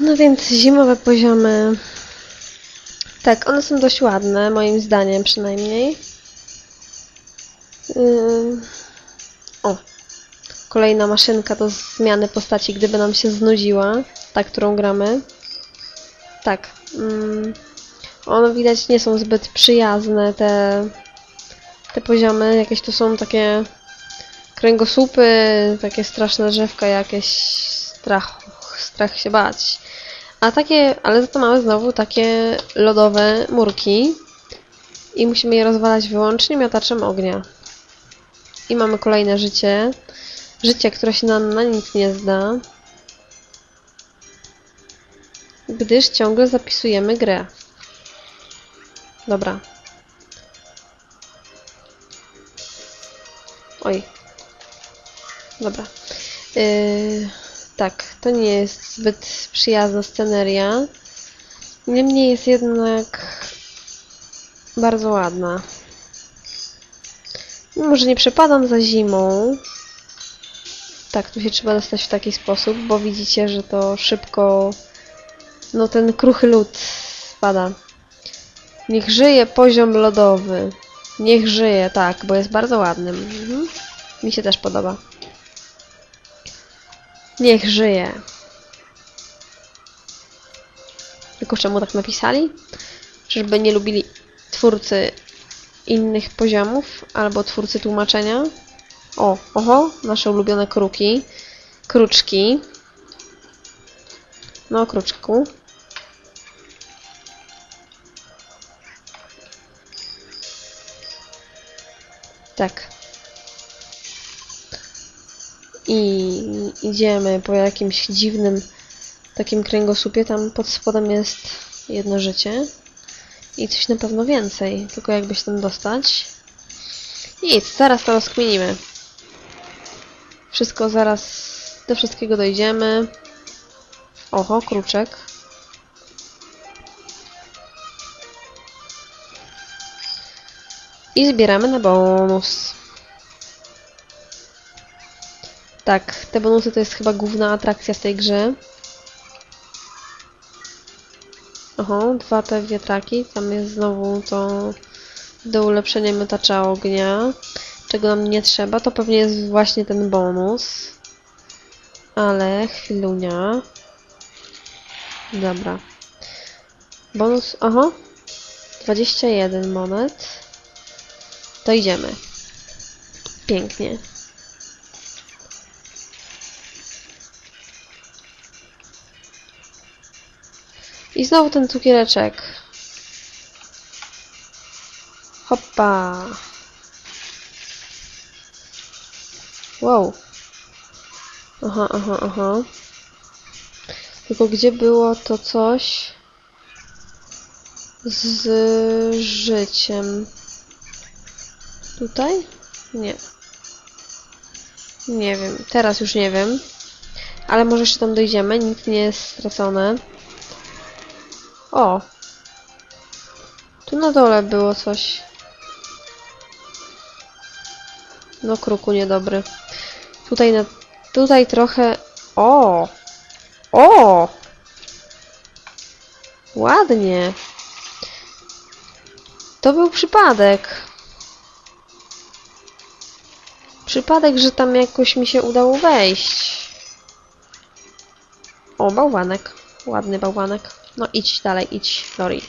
No więc zimowe poziomy. Tak, one są dość ładne, moim zdaniem przynajmniej. Ym. O, kolejna maszynka do zmiany postaci, gdyby nam się znudziła, ta, którą gramy. Tak. Mm, one widać nie są zbyt przyjazne, te, te poziomy. Jakieś tu są takie kręgosłupy, takie straszne drzewka jakieś. Strach, strach się bać. A takie, ale za to mamy znowu takie lodowe murki. I musimy je rozwalać wyłącznie miotaczem ognia. I mamy kolejne życie. Życie, które się nam na nic nie zda. Gdyż ciągle zapisujemy grę. Dobra. Oj. Dobra. Yy, tak, to nie jest zbyt przyjazna sceneria. Niemniej jest jednak bardzo ładna. Może nie przepadam za zimą. Tak, tu się trzeba dostać w taki sposób, bo widzicie, że to szybko... No ten kruchy lód spada. Niech żyje poziom lodowy. Niech żyje, tak, bo jest bardzo ładnym. Mhm. Mi się też podoba. Niech żyje. Tylko czemu tak napisali? Żeby nie lubili twórcy innych poziomów albo twórcy tłumaczenia. O, oho, nasze ulubione kruki. Kruczki. No, kruczku. Tak. I idziemy po jakimś dziwnym takim kręgosłupie. Tam pod spodem jest jedno życie. I coś na pewno więcej. Tylko jakby się tam dostać. Nic, zaraz to rozkminimy. Wszystko zaraz... Do wszystkiego dojdziemy. Oho, kruczek. I zbieramy na bonus. Tak, te bonusy to jest chyba główna atrakcja w tej grze. Oho, dwa te wiatraki. Tam jest znowu to do ulepszenia miotacza ognia. Czego nam nie trzeba, to pewnie jest właśnie ten bonus. Ale chwilunia. Dobra. Bonus, oho. 21 monet. To idziemy. Pięknie. I znowu ten cukiereczek. Hoppa. Wow. Aha, aha, aha. Tylko gdzie było to coś z życiem? Tutaj? Nie. Nie wiem. Teraz już nie wiem. Ale może jeszcze tam dojdziemy. Nic nie jest stracone. O! Tu na dole było coś. No, kruku niedobry. Tutaj na... Tutaj trochę... O! O! Ładnie. To był przypadek. Przypadek, że tam jakoś mi się udało wejść. O, bałwanek. Ładny bałwanek. No idź dalej, idź, Lori.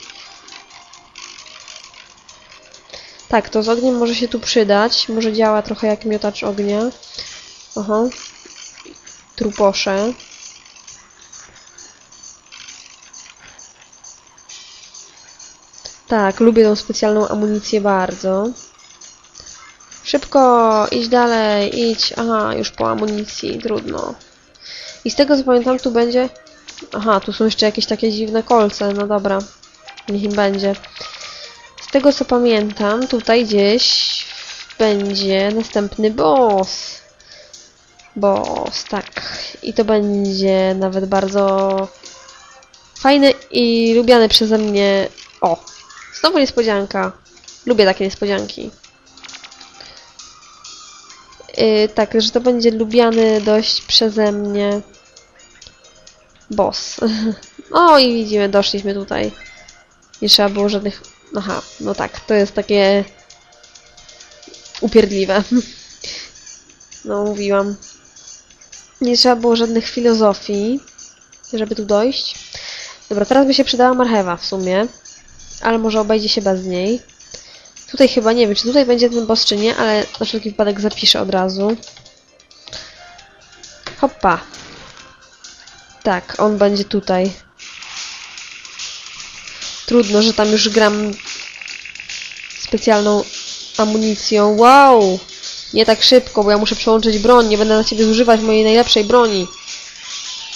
Tak, to z ogniem może się tu przydać. Może działa trochę jak miotacz ognia. Oho. Truposze. Tak, lubię tą specjalną amunicję bardzo. Szybko, idź dalej, idź. Aha, już po amunicji, trudno. I z tego co pamiętam, tu będzie... Aha, tu są jeszcze jakieś takie dziwne kolce, no dobra. Niech im będzie. Z tego co pamiętam, tutaj gdzieś będzie następny boss. Boss, tak. I to będzie nawet bardzo fajny i lubiany przeze mnie... O! Znowu niespodzianka. Lubię takie niespodzianki. Yy, tak, że to będzie lubiany dość przeze mnie boss. O i widzimy, doszliśmy tutaj. Nie trzeba było żadnych... Aha, no tak, to jest takie... upierdliwe. No, mówiłam. Nie trzeba było żadnych filozofii, żeby tu dojść. Dobra, teraz by się przydała marchewa w sumie. Ale może obejdzie się bez niej. Tutaj chyba nie wiem, czy tutaj będzie ten boss, czy nie, ale na wszelki wypadek zapiszę od razu. Hoppa. Tak, on będzie tutaj. Trudno, że tam już gram specjalną amunicją. Wow! Nie tak szybko, bo ja muszę przełączyć broń. Nie będę na ciebie zużywać mojej najlepszej broni.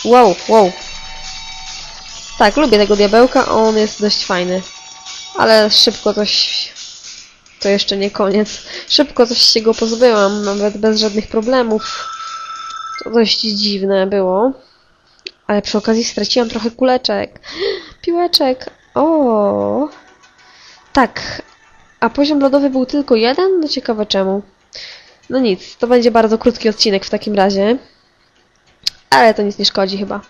Wow, wow. Tak, lubię tego diabełka, on jest dość fajny. Ale szybko coś... To jeszcze nie koniec. Szybko coś się go pozbyłam, nawet bez żadnych problemów. To dość dziwne było. Ale przy okazji straciłam trochę kuleczek. Piłeczek. O. Tak. A poziom lodowy był tylko jeden? No ciekawe czemu. No nic, to będzie bardzo krótki odcinek w takim razie. Ale to nic nie szkodzi chyba.